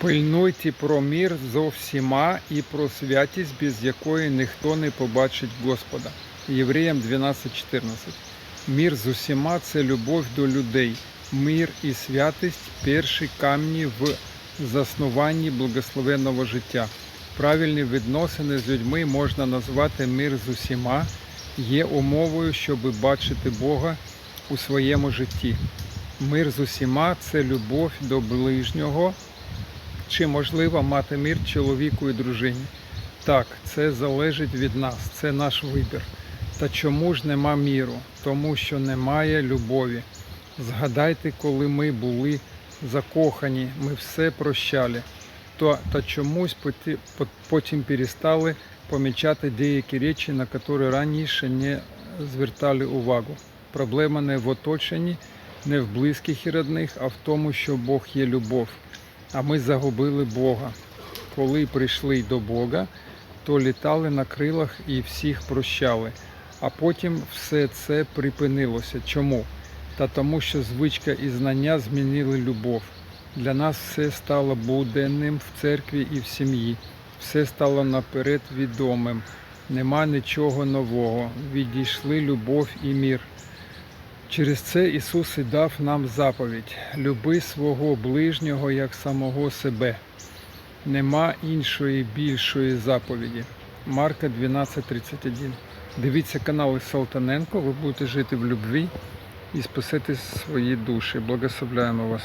Пильнуйте про мір зо всіма і про святість, без якої ніхто не побачить Господа. Євреям 12.14. Мір з усіма це любов до людей. Мир і святість перші камні в заснуванні благословенного життя. Правильні відносини з людьми можна назвати мир з усіма, є умовою, щоб бачити Бога у своєму житті. Мир з усіма це любов до ближнього. Чи можливо мати мир чоловіку і дружині? Так, це залежить від нас, це наш вибір. Та чому ж нема міру? Тому що немає любові. Згадайте, коли ми були закохані, ми все прощали. То, та чомусь потім перестали помічати деякі речі, на які раніше не звертали увагу. Проблема не в оточенні, не в близьких і родних, а в тому, що Бог є любов. А ми загубили Бога. Коли прийшли до Бога, то літали на крилах і всіх прощали. А потім все це припинилося. Чому? Та тому, що звичка і знання змінили любов. Для нас все стало буденним в церкві і в сім'ї. Все стало наперед відомим. Нема нічого нового. Відійшли любов і мір. Через це Ісус і дав нам заповідь: люби свого ближнього як самого себе. Нема іншої більшої заповіді. Марка 12.31. Дивіться канали Салтаненко, ви будете жити в любві і спасати свої душі. Благословляємо вас.